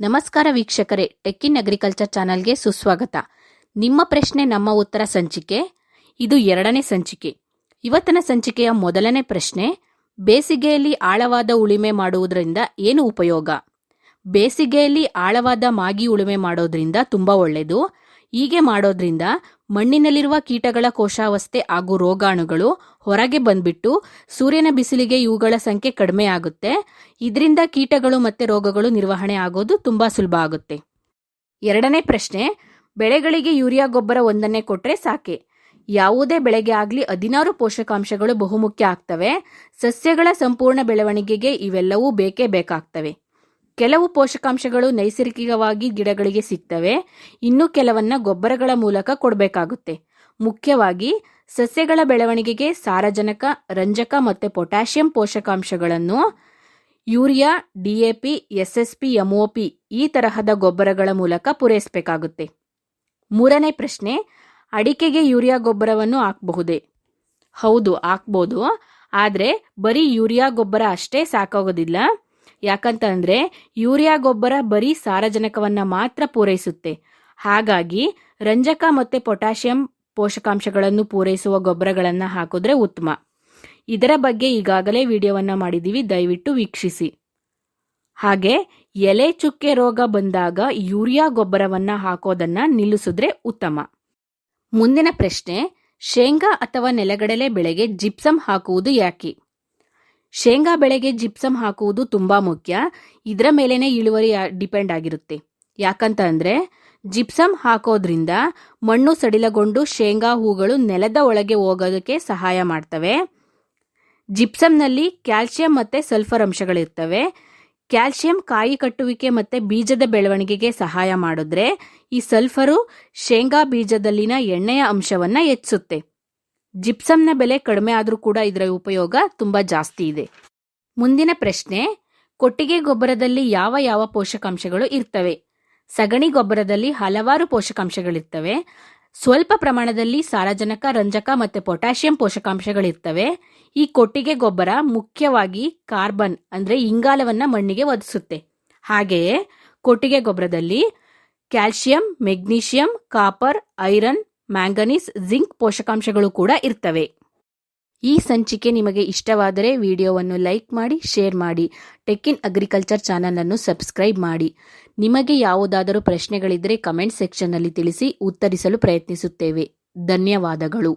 ನಮಸ್ಕಾರ ವೀಕ್ಷಕರೇ, ಟೆಕ್ಕಿನ್ ಅಗ್ರಿಕಲ್ಚರ್ ಚಾನಲ್ಗೆ ಸುಸ್ವಾಗತ. ನಿಮ್ಮ ಪ್ರಶ್ನೆ, ನಮ್ಮ ಉತ್ತರ ಸಂಚಿಕೆ, ಇದು ಎರಡನೇ ಸಂಚಿಕೆ. ಇವತ್ತಿನ ಸಂಚಿಕೆಯ ಮೊದಲನೇ ಪ್ರಶ್ನೆ, ಬೇಸಿಗೆಯಲ್ಲಿ ಆಳವಾದ ಉಳಿಮೆ ಮಾಡುವುದರಿಂದ ಏನು ಉಪಯೋಗ? ಬೇಸಿಗೆಯಲ್ಲಿ ಆಳವಾದ ಮಾಗಿ ಉಳುಮೆ ಮಾಡೋದ್ರಿಂದ ತುಂಬಾ ಒಳ್ಳೆಯದು, ಹೀಗೆ ಮಾಡೋದ್ರಿಂದ ಮಣ್ಣಿನಲ್ಲಿರುವ ಕೀಟಗಳ ಕೋಶಾವಸ್ಥೆ ಹಾಗೂ ರೋಗಾಣುಗಳು ಹೊರಗೆ ಬಂದ್ಬಿಟ್ಟು ಸೂರ್ಯನ ಬಿಸಿಲಿಗೆ ಇವುಗಳ ಸಂಖ್ಯೆ ಕಡಿಮೆ ಆಗುತ್ತೆ ಇದರಿಂದ ಕೀಟಗಳು ಮತ್ತೆ ರೋಗಗಳು ನಿರ್ವಹಣೆ ಆಗೋದು ತುಂಬಾ ಸುಲಭ ಆಗುತ್ತೆ. ಎರಡನೇ ಪ್ರಶ್ನೆ, ಬೆಳೆಗಳಿಗೆ ಯೂರಿಯಾ ಗೊಬ್ಬರ ಒಂದನ್ನೇ ಕೊಟ್ಟರೆ ಸಾಕೆ? ಯಾವುದೇ ಬೆಳೆಗೆ ಆಗಲಿ ಹದಿನಾರು ಪೋಷಕಾಂಶಗಳು ಬಹುಮುಖ್ಯ ಆಗ್ತವೆ. ಸಸ್ಯಗಳ ಸಂಪೂರ್ಣ ಬೆಳವಣಿಗೆಗೆ ಇವೆಲ್ಲವೂ ಬೇಕೇ ಬೇಕಾಗ್ತವೆ. ಕೆಲವು ಪೋಷಕಾಂಶಗಳು ನೈಸರ್ಗಿಕವಾಗಿ ಗಿಡಗಳಿಗೆ ಸಿಗ್ತವೆ. ಇನ್ನು ಕೆಲವನ್ನ ಗೊಬ್ಬರಗಳ ಮೂಲಕ ಕೊಡಬೇಕಾಗುತ್ತೆ. ಮುಖ್ಯವಾಗಿ ಸಸ್ಯಗಳ ಬೆಳವಣಿಗೆಗೆ ಸಾರಜನಕ, ರಂಜಕ ಮತ್ತು ಪೊಟ್ಯಾಷಿಯಂ ಪೋಷಕಾಂಶಗಳನ್ನು urea, D DAP O P ಈ ತರಹದ ಗೊಬ್ಬರಗಳ ಮೂಲಕ ಪೂರೈಸಬೇಕಾಗುತ್ತೆ. ಮೂರನೇ ಪ್ರಶ್ನೆ, ಅಡಿಕೆಗೆ ಯೂರಿಯಾ ಗೊಬ್ಬರವನ್ನು ಹಾಕಬಹುದೇ? ಹೌದು, ಹಾಕ್ಬೋದು. ಆದರೆ ಬರೀ ಯೂರಿಯಾ ಗೊಬ್ಬರ ಅಷ್ಟೇ ಸಾಕಾಗೋದಿಲ್ಲ. ಯಾಕಂತಂದ್ರೆ ಯೂರಿಯಾ ಗೊಬ್ಬರ ಬರೀ ಸಾರಜನಕವನ್ನ ಮಾತ್ರ ಪೂರೈಸುತ್ತೆ. ಹಾಗಾಗಿ ರಂಜಕ ಮತ್ತೆ ಪೊಟ್ಯಾಷಿಯಂ ಪೋಷಕಾಂಶಗಳನ್ನು ಪೂರೈಸುವ ಗೊಬ್ಬರಗಳನ್ನು ಹಾಕಿದ್ರೆ ಉತ್ತಮ. ಇದರ ಬಗ್ಗೆ ಈಗಾಗಲೇ ವಿಡಿಯೋವನ್ನ ಮಾಡಿದ್ದೀವಿ, ದಯವಿಟ್ಟು ವೀಕ್ಷಿಸಿ. ಹಾಗೆ ಎಲೆ ಚುಕ್ಕೆ ರೋಗ ಬಂದಾಗ ಯೂರಿಯಾ ಗೊಬ್ಬರವನ್ನ ಹಾಕೋದನ್ನ ನಿಲ್ಲಿಸಿದ್ರೆ ಉತ್ತಮ. ಮುಂದಿನ ಪ್ರಶ್ನೆ, ಶೇಂಗಾ ಅಥವಾ ನೆಲಗಡಲೆ ಬೆಳೆಗೆ ಜಿಪ್ಸಮ್ ಹಾಕುವುದು ಯಾಕೆ? ಶೇಂಗಾ ಬೆಳೆಗೆ ಜಿಪ್ಸಮ್ ಹಾಕುವುದು ತುಂಬಾ ಮುಖ್ಯ. ಇದರ ಮೇಲೇನೆ ಇಳುವರಿ ಡಿಪೆಂಡ್ ಆಗಿರುತ್ತೆ. ಯಾಕಂತ ಅಂದ್ರೆ ಜಿಪ್ಸಮ್ ಹಾಕೋದ್ರಿಂದ ಮಣ್ಣು ಸಡಿಲಗೊಂಡು ಶೇಂಗಾ ಹೂಗಳು ನೆಲದ ಒಳಗೆ ಹೋಗೋದಕ್ಕೆ ಸಹಾಯ ಮಾಡ್ತವೆ. ಜಿಪ್ಸಮ್ನಲ್ಲಿ ಕ್ಯಾಲ್ಸಿಯಂ ಮತ್ತೆ ಸಲ್ಫರ್ ಅಂಶಗಳಿರ್ತವೆ. ಕ್ಯಾಲ್ಸಿಯಂ ಕಾಯಿ ಕಟ್ಟುವಿಕೆ ಮತ್ತೆ ಬೀಜದ ಬೆಳವಣಿಗೆಗೆ ಸಹಾಯ ಮಾಡಿದ್ರೆ, ಈ ಸಲ್ಫರು ಶೇಂಗಾ ಬೀಜದಲ್ಲಿನ ಎಣ್ಣೆಯ ಅಂಶವನ್ನ ಹೆಚ್ಚಿಸುತ್ತೆ. ಜಿಪ್ಸಮ್ನ ಬೆಲೆ ಕಡಿಮೆ ಆದರೂ ಕೂಡ ಇದರ ಉಪಯೋಗ ತುಂಬಾ ಜಾಸ್ತಿ ಇದೆ. ಮುಂದಿನ ಪ್ರಶ್ನೆ, ಕೊಟ್ಟಿಗೆ ಗೊಬ್ಬರದಲ್ಲಿ ಯಾವ ಯಾವ ಪೋಷಕಾಂಶಗಳು ಇರ್ತವೆ? ಸಗಣಿ ಗೊಬ್ಬರದಲ್ಲಿ ಹಲವಾರು ಪೋಷಕಾಂಶಗಳಿರ್ತವೆ. ಸ್ವಲ್ಪ ಪ್ರಮಾಣದಲ್ಲಿ ಸಾರಜನಕ, ರಂಜಕ ಮತ್ತು ಪೊಟ್ಯಾಷಿಯಂ ಪೋಷಕಾಂಶಗಳಿರ್ತವೆ. ಈ ಕೊಟ್ಟಿಗೆ ಗೊಬ್ಬರ ಮುಖ್ಯವಾಗಿ ಕಾರ್ಬನ್ ಅಂದರೆ ಇಂಗಾಲವನ್ನ ಮಣ್ಣಿಗೆ ಒದಗಿಸುತ್ತೆ. ಹಾಗೆಯೇ ಕೊಟ್ಟಿಗೆ ಗೊಬ್ಬರದಲ್ಲಿ calcium magnesium, copper, iron manganese, zinc ಪೋಷಕಾಂಶಗಳು ಕೂಡ ಇರ್ತವೆ. ಈ ಸಂಚಿಕೆ ನಿಮಗೆ ಇಷ್ಟವಾದರೆ ವಿಡಿಯೋವನ್ನು ಲೈಕ್ ಮಾಡಿ, ಶೇರ್ ಮಾಡಿ. ಟೆಕ್ಕಿನ್ ಅಗ್ರಿಕಲ್ಚರ್ ಚಾನಲನ್ನು ಸಬ್ಸ್ಕ್ರೈಬ್ ಮಾಡಿ. ನಿಮಗೆ ಯಾವುದಾದರೂ ಪ್ರಶ್ನೆಗಳಿದ್ದರೆ ಕಮೆಂಟ್ ಸೆಕ್ಷನ್ನಲ್ಲಿ ತಿಳಿಸಿ ಉತ್ತರಿಸಲು ಪ್ರಯತ್ನಿಸುತ್ತೇವೆ. ಧನ್ಯವಾದಗಳು.